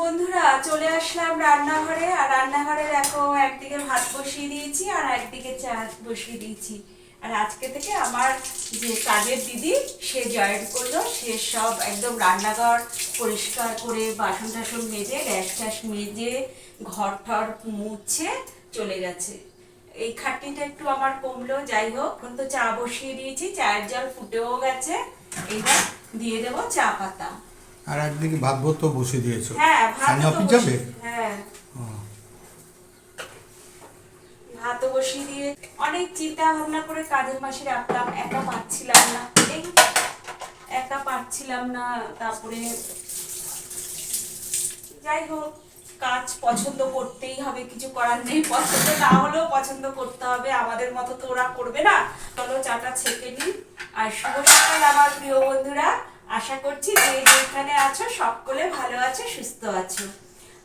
বন্ধুরা, চলে আসলাম রান্নাঘরে। আর রান্নাঘরে দেখো, একদিকে ভাত বসিয়ে দিয়েছি আর একদিকে চা বসিয়ে দিয়েছি। আর আজকে থেকে আমার যে কাজের দিদি, সে জয়েন করল। সে সব একদম রান্নাঘর পরিষ্কার করে বাসন টাসন মেজে, গ্যাস ট্যাস মেজে, ঘর টর মুছে চলে গেছে। এই খাটনিটা একটু আমার কমলো, যাই হোক। এখন তো চা বসিয়ে দিয়েছি, চায়ের জল ফুটেও গেছে। এইবার দিয়ে দেবো চা পাতা। আর একদিকে ভাত ভর্ত বসিয়ে দিয়েছ। হ্যাঁ ভাত সানি অফিস যাবে? হ্যাঁ। বসিয়ে দিয়ে অনেক চিন্তা ভাবনা করে কাজের মাসে রাখলাম একা পাচ্ছিলাম না। একা পাচ্ছিলাম না তারপরে যাই হোক কাজ পছন্দ করতেই হবে কিছু করার নেই পছন্দ না হলেও পছন্দ করতে হবে আমাদের মতো তো ওরা করবে না। চলো চাটা ছেঁকে নিই। আর শুভ সকাল আমার প্রিয় বন্ধুরা। আশা করছি যে যেখানে আছো, সকলে ভালো আছো, সুস্থ আছো।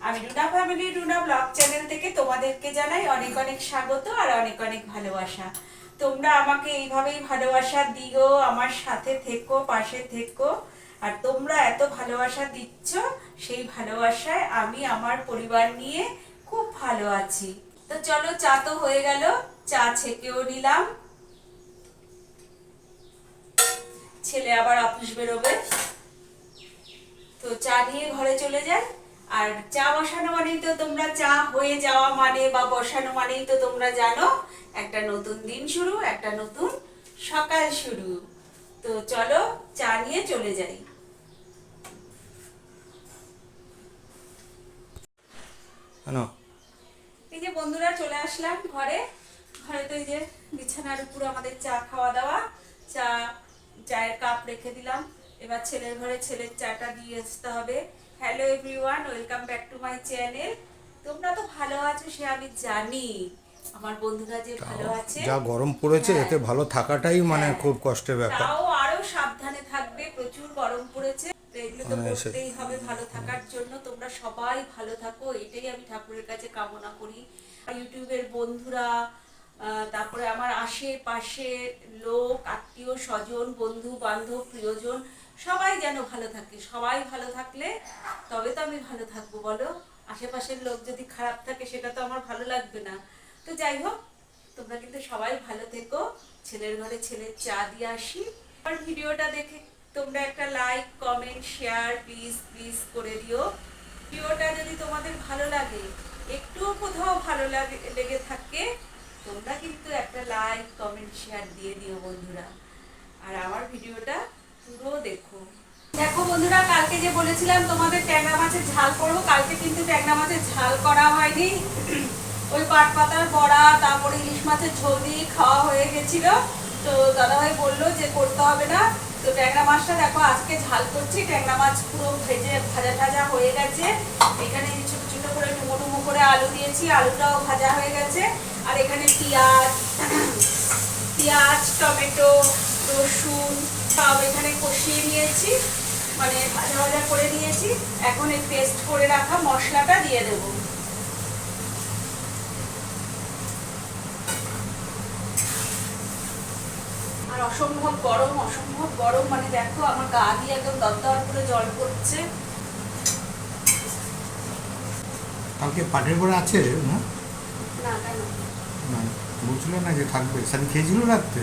আমি Runa family Runa blog channel থেকে তোমাদেরকে জানাই অনেক অনেক স্বাগত আর অনেক অনেক ভালোবাসা। তোমরা আমাকে এইভাবেই ভালোবাসা দিও, আমার সাথে থেকো, পাশে থেকো। আর তোমরা এত ভালোবাসা দিচ্ছ, সেই ভালোবাসায় আমি আমার পরিবার নিয়ে খুব ভালো আছি। তো চলো, চা তো হয়ে গেল, চা ছেঁকেও নিলাম। ছেলে আবার অফিস বেরোবে। তো চা নিয়ে ঘরে চলে যায়। আর চা বসানো মানেই তো তোমরা চা হয়ে যাওয়া মানে বা বসানো মানেই তো তোমরা জানো একটা নতুন দিন শুরু একটা নতুন সকাল শুরু। তো চলো চা নিয়ে চলে যাই। এই যে বন্ধুরা চলে আসলাম ঘরে। ঘরে তো এই যে বিছানার উপর আমাদের চা খাওয়া দাওয়া চা চায়ের কাপ রেখে দিলাম। এবার ছেলের ঘরে ছেলের চাটা দিয়ে আসতে হবে। Hello everyone welcome back to my channel তোমরা তো ভালো আছো সে আমি জানি। আমার বন্ধুরা যে ভালো আছে। যা গরম পড়েছে হ্যাঁ। এতে ভালো থাকাটাই মানে হ্যাঁ। খুব কষ্টের ব্যাপার। তাও আরও সাবধানে থাকবে প্রচুর গরম পড়েছে। এগুলো তো মানে করতেই হবে ভালো থাকার জন্য। তোমরা সবাই ভালো থাকো এটাই আমি ঠাকুরের কাছে কামনা করি। ইউটিউবের বন্ধুরা তারপরে আমার আশেপাশে লোক, আত্মীয়, স্বজন, বন্ধু, বান্ধব, প্রিয়জন, সবাই যেন ভালো থাকে। সবাই ভালো থাকলে তবে তো আমি ভালো থাকব, বলো? আশেপাশের লোক যদি খারাপ থাকে, সেটা তো আমার ভালো লাগবে না। তো যাই হোক, তোমরা কিন্তু সবাই ভালো থেকো। ছেলের ঘরে ছেলের চা দিয়ে আসি। আর ভিডিওটা দেখে তোমরা একটা like comment share please please করে দিও। ভিডিওটা যদি তোমাদের ভালো লাগে, একটুও কোথাও ভালো লাগে, লেগে থাকে তোমরা কিন্তু একটা লাইক কমেন্ট শেয়ার দিয়ে দিও বন্ধুরা। আর আমার ভিডিওটা পুরো দেখো। দেখো বন্ধুরা, কালকে যে বলেছিলাম তোমাদের ট্যাংরা মাছের ঝাল করব, কালকে কিন্তু ট্যাংরা মাছের ঝাল করা হয়নি। ওই পাট পাতার বড়া, তারপরে ইলিশ মাছের ঝোল দিয়ে খাওয়া হয়ে গেছিল। তো দাদাভাই বলল যে করতে হবে না। তো ট্যাংরা মাছটা দেখো, আজকে ঝাল করছি। ট্যাংরা মাছ পুরো ভেজে, ভাজা ভাজা হয়ে গেছে। এখানে ছোট ছোট করে ডুমো ডুমো করে আলু দিয়েছি, আলুটাও ভাজা হয়ে গেছে। আর এখানে পেঁয়াজ পেঁয়াজ টমেটো রসুন সব এখানে কষিয়ে নিয়েছি। মানে ভাজা ভাজা করে নিয়েছি। এখন এই পেস্ট করে রাখা মশলাটা দিয়ে দেবো। আর অসম্ভব গরম অসম্ভব গরম। মানে দেখো আমার গা দিয়ে একদম দরদর করে জল পড়ছে। কালকে পাটের পরে আছে না? না কেন বলছিল না যে থাকবে। সানি খেয়েছিল রাত্রে।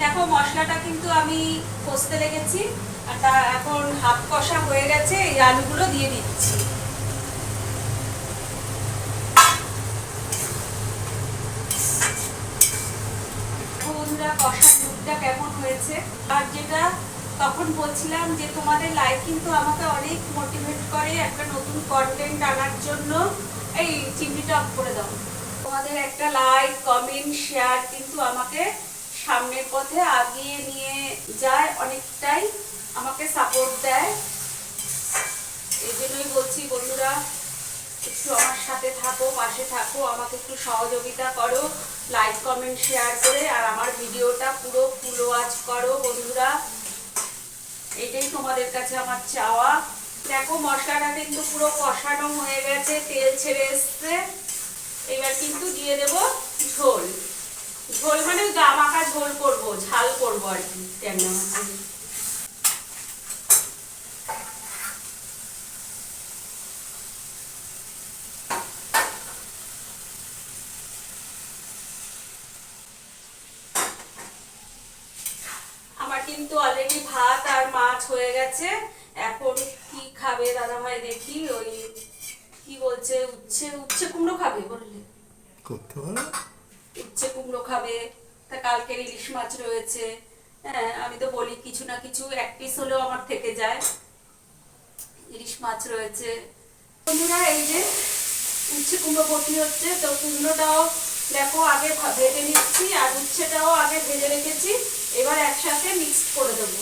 দেখো, মশলাটা কিন্তু আমি কষতে লেগেছি আর তা এখন হাফ কষা হয়ে গেছে, এই আলুগুলো দিয়ে দিচ্ছি। কষার লুকটা কেমন হয়েছে? আর যেটা তখন বলছিলাম যে তোমাদের লাইক কিন্তু আমাকে অনেক মোটিভেট করে একটা নতুন কন্টেন্ট আনার জন্য। এই চিমনিটা অফ করে দাও। তোমাদের একটা লাইক কমেন্ট শেয়ার কিন্তু আমাকে সামনের পথে আগিয়ে নিয়ে যায়, অনেকটাই আমাকে সাপোর্ট দেয়। এই জন্যই বলছি বন্ধুরা, একটু আমার সাথে থাকো, পাশে থাকো, আমাকে একটু সহযোগিতা করো লাইক কমেন্ট শেয়ার করে, আর আমার ভিডিওটা পুরো ফুল ওয়াচ করো বন্ধুরা। এটাই তোমাদের কাছে আমার চাওয়া। দেখো, মশলাটা কিন্তু পুরো কষানো হয়ে গেছে, তেল ছেড়ে এসছে। এবার কিন্তু দিয়ে দেব ঝোল। ঝোল মানে গা মাখা ঝোল করব, ঝাল করব আর কি, ট্যাংরা মাছের আমার কিন্তু অলরেডি ভাত আর মাছ হয়ে গেছে। এখন কি খাবে দাদা ভাই দেখি ওই কি বলছে উচ্ছে উচ্ছে কুমড়ো খাবে বললে? উচ্ছে কুমড়ো খাবে তা কালকের ইলিশ মাছ রয়েছে। হ্যাঁ আমি তো বলি কিছু না কিছু এক পিস হলেও আমার থেকে যায়। ইলিশ মাছ রয়েছে। বন্ধুরা এই যে উচ্ছে কুমড়ো বটি হচ্ছে তো কুমড়োটাও দেখো, আগে ভেজে নিচ্ছি আর উচ্ছেটাও আগে ভেজে রেখেছি। এবার একসাথে মিক্সড করে দেবো।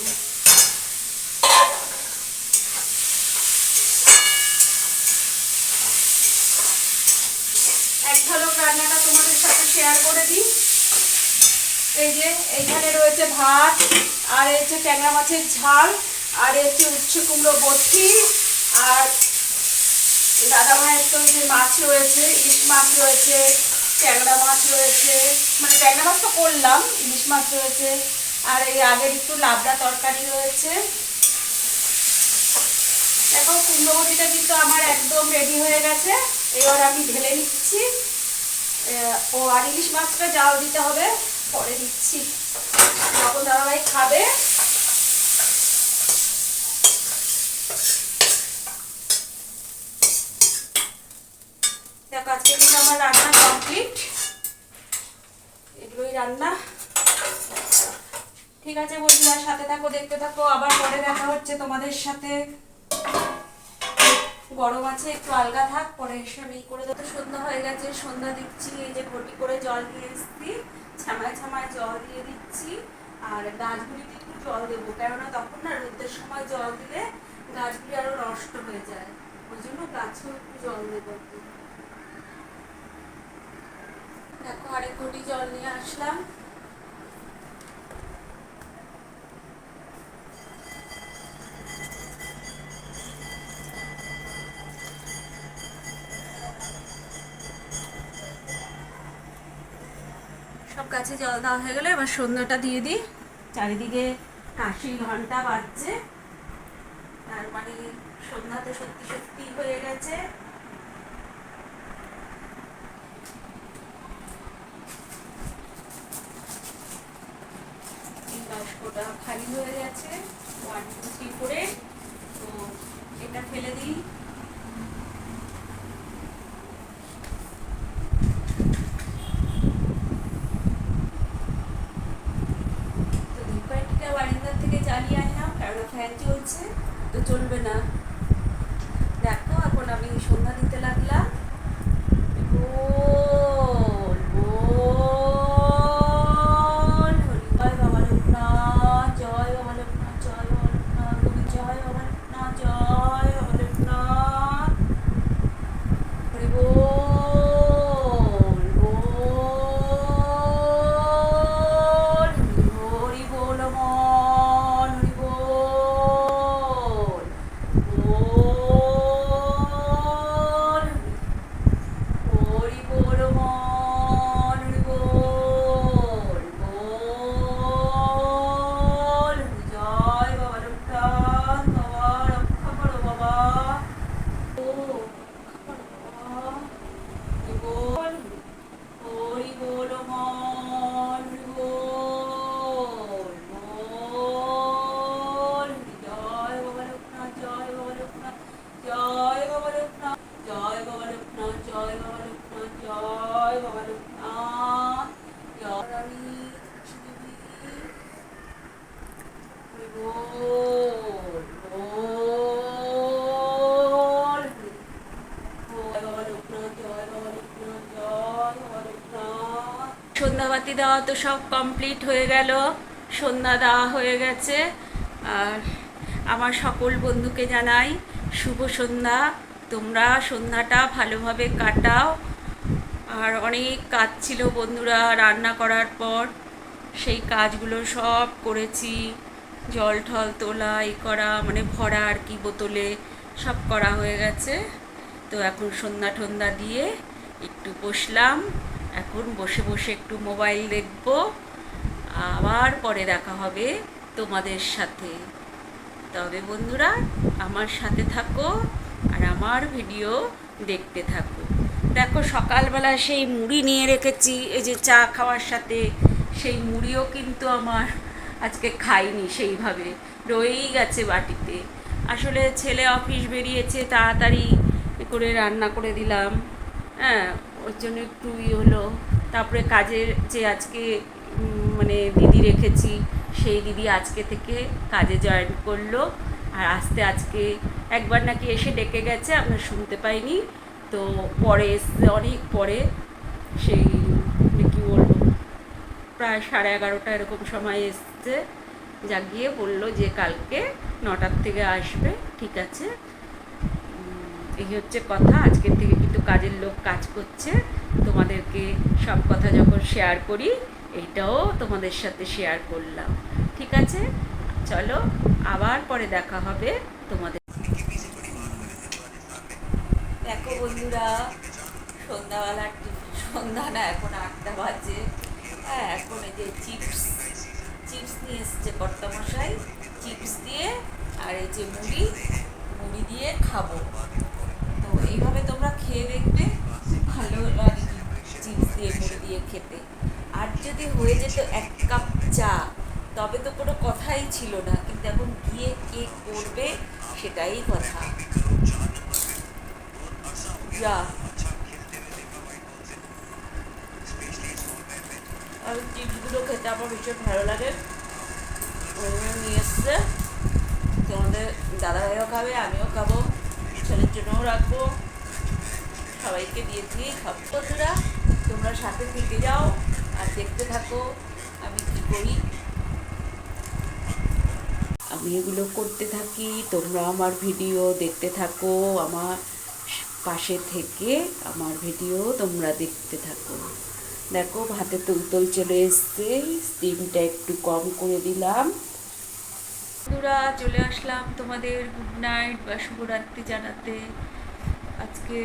এক শেয়ার করে এই যে রয়েছে ভাত, আর হচ্ছে ট্যাংরা মাছের ঝাল, আর হচ্ছে উচ্ছে কুমড়ো আর দাদা তো যে মাছ রয়েছে মাছ রয়েছে ট্যাংরা মাছ রয়েছে। মানে ট্যাংরা মাছ তো করলাম, ইলিশ মাছ রয়েছে, আর এই আগের একটু লাবড়া তরকারি রয়েছে। এখন কুমড়ো কিন্তু আমার একদম রেডি হয়ে গেছে। এবার আমি ঢেলে নিচ্ছি। ও, আর ইলিশ মাছটা জাল দিতে হবে, পরে দিচ্ছি। যখন দাদাভাই খাবে দেখো আজকে কিন্তু আমার রান্না কমপ্লিট এগুলোই রান্না। ঠিক আছে বন্ধুরা, সাথে থাকো, দেখতে থাকো। আবার পরে দেখা হচ্ছে তোমাদের সাথে। গরম আছে, একটু আলগা থাক, পরে এসে আমি করে দেবো। সন্ধ্যা হয়ে গেছে, সন্ধ্যা দিচ্ছি এই যে ঘটি করে জল দিয়ে এসছি। ছামায় ছামায় জল দিয়ে দিচ্ছি। আর গাছগুলিতে একটু জল দেবো, কেননা তখন না রোদের সময় জল দিলে গাছগুলি আরও নষ্ট হয়ে যায়। ওই জন্য গাছেও একটু জল দেবো। দেখো, আরেক ঘটি জল নিয়ে আসলাম। সব গাছে জল দেওয়া হয়ে গেলে, এবার সন্ধ্যাটা দিয়ে দিই। চারিদিকে কাশি ঘণ্টা বাজছে। তার মানে সন্ধ্যা তো সত্যি সত্যি হয়ে গেছে। বাস্কটা খালি হয়ে গেছে। ওয়ান টু থ্রি করে তো এটা ফেলে দিই। বারিন্দার থেকে জ্বালিয়ে আনলাম। কারণ ফ্যান চলছে। তো চলবে না। সন্ধ্যাবাতি দেওয়া তো সব কমপ্লিট হয়ে গেল, সন্ধ্যা দেওয়া হয়ে গেছে। আর আমার সকল বন্ধুকে জানাই শুভ সন্ধ্যা। তোমরা সন্ধ্যাটা ভালোভাবে কাটাও। আর অনেক কাজ ছিল বন্ধুরা রান্না করার পর। সেই কাজগুলো সব করেছি। জল ঠল তোলা এই করা মানে ভরা আর কি বোতলে সব করা হয়ে গেছে। তো এখন সন্ধ্যা টন্ধ্যা দিয়ে একটু বসলাম। এখন বসে বসে একটু মোবাইল দেখব। আবার পরে দেখা হবে তোমাদের সাথে। তবে বন্ধুরা, আমার সাথে থাকো আর আমার ভিডিও দেখতে থাকো। দেখো, সকালবেলা সেই মুড়ি নিয়ে রেখেছি, এই যে চা খাওয়ার সাথে। সেই মুড়িও কিন্তু আমার আজকে খাইনি সেইভাবে, রয়েই গেছে বাটিতে। আসলে ছেলে অফিস বেরিয়েছে, তাড়াতাড়ি করে রান্না করে দিলাম। হ্যাঁ ওর জন্য একটু ই হলো। তারপরে কাজের যে আজকে মানে দিদি রেখেছি, সেই দিদি আজকে থেকে কাজে জয়েন করল। আর আসতে আজকে একবার নাকি এসে ডেকে গেছে, আমরা শুনতে পাইনি। তো পরে এসছে, অনেক পরে সেই মানে কী বলব, প্রায় সাড়ে এগারোটা এরকম সময় এসছে। জাগিয়ে বলল যে কালকে নটার থেকে আসবে, ঠিক আছে। এই হচ্ছে কথা, আজকের থেকে কাজের লোক কাজ করছে, তোমাদেরকে সব কথা যখন শেয়ার করি এইটাও তোমাদের সাথে শেয়ার করলাম। ঠিক আছে? চলো, আবার পরে দেখা হবে তোমাদের দেখো বন্ধুরা, সন্ধ্যাবেলা সন্ধ্যা না, এখন আটটা বাজে। হ্যাঁ এখন এই যে চিপস চিপস নিয়ে এসছে কর্তামশাই। চিপস দিয়ে আর এই যে মুড়ি মুড়ি দিয়ে খাব। এইভাবে তোমরা খেয়ে দেখবে ভালো লাগে চিপস দিয়ে, মুড়ি দিয়ে খেতে। আর যদি হয়ে যেত এক কাপ চা, তবে তো কোনো কথাই ছিল না। কিন্তু এখন গিয়ে কে করবে সেটাই কথা। যা। আর চিপসগুলো খেতে আমার ভীষণ ভালো লাগে। নিয়ে এসছে। তোমাদের দাদাভাইও খাবে, আমিও খাব। ছেলের জন্যও রাখব। সবাইকে দিয়ে দিয়েই খাব বন্ধুরা। তোমরা সাথে থেকে যাও আর দেখতে থাকো আমি কি করি। আমি এগুলো করতে থাকি, তোমরা আমার ভিডিও দেখতে থাকো, আমার পাশে থেকে আমার ভিডিও তোমরা দেখতে থাকো। দেখো, ভাতে তুলতুল চলে এসছে স্টিমটা একটু কম করে দিলাম। বন্ধুরা, চলে আসলাম তোমাদের গুড নাইট বা শুভরাত্রি জানাতে। আজকে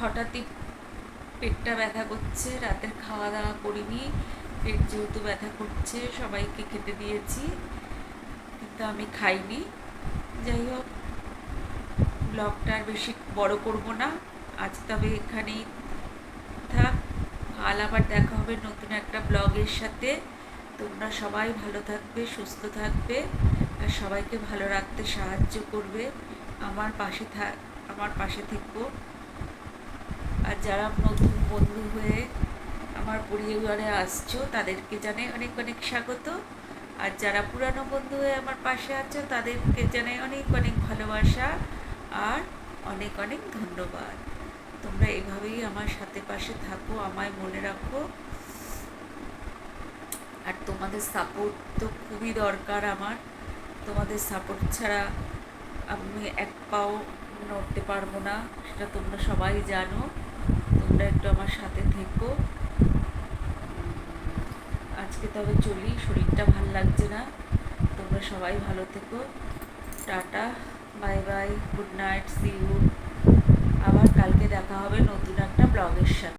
হঠাৎই পেটটা ব্যথা করছে, রাতের খাওয়া দাওয়া করিনি। পেট যেহেতু ব্যথা করছে, সবাইকে খেতে দিয়েছি, কিন্তু আমি খাইনি। যাই হোক ব্লগটা আর বেশি বড় করব না। আজ তবে এখানেই থাক। কাল আবার দেখা হবে নতুন একটা ব্লগের সাথে। তোমরা সবাই ভালো থাকবে, সুস্থ থাকবে আর সবাইকে ভালো রাখতে সাহায্য করবে। আমার পাশে থাক আমার পাশে থেকো। আর যারা নতুন বন্ধু হয়ে আমার পরিবারে আসছো, তাদেরকে জানাই অনেক অনেক স্বাগত। আর যারা পুরানো বন্ধু হয়ে আমার পাশে আছো, তাদেরকে জানাই অনেক অনেক ভালোবাসা আর অনেক অনেক ধন্যবাদ। তোমরা এভাবেই আমার সাথে পাশে থাকো, আমায় মনে রাখো। আর তোমাদের সাপোর্ট তো খুবই দরকার আমার। তোমাদের সাপোর্ট ছাড়া আমি এক পাও নড়তে পারব না, সেটা তোমরা সবাই জানো। তোমরা একটু আমার সাথে থেকো। আজকে তবে চলি, শরীরটা ভালো লাগছে না। তোমরা সবাই ভালো থেকো। Tata, bye bye, good night, see you. আবার কালকে দেখা হবে নতুন একটা ব্লগের সাথে।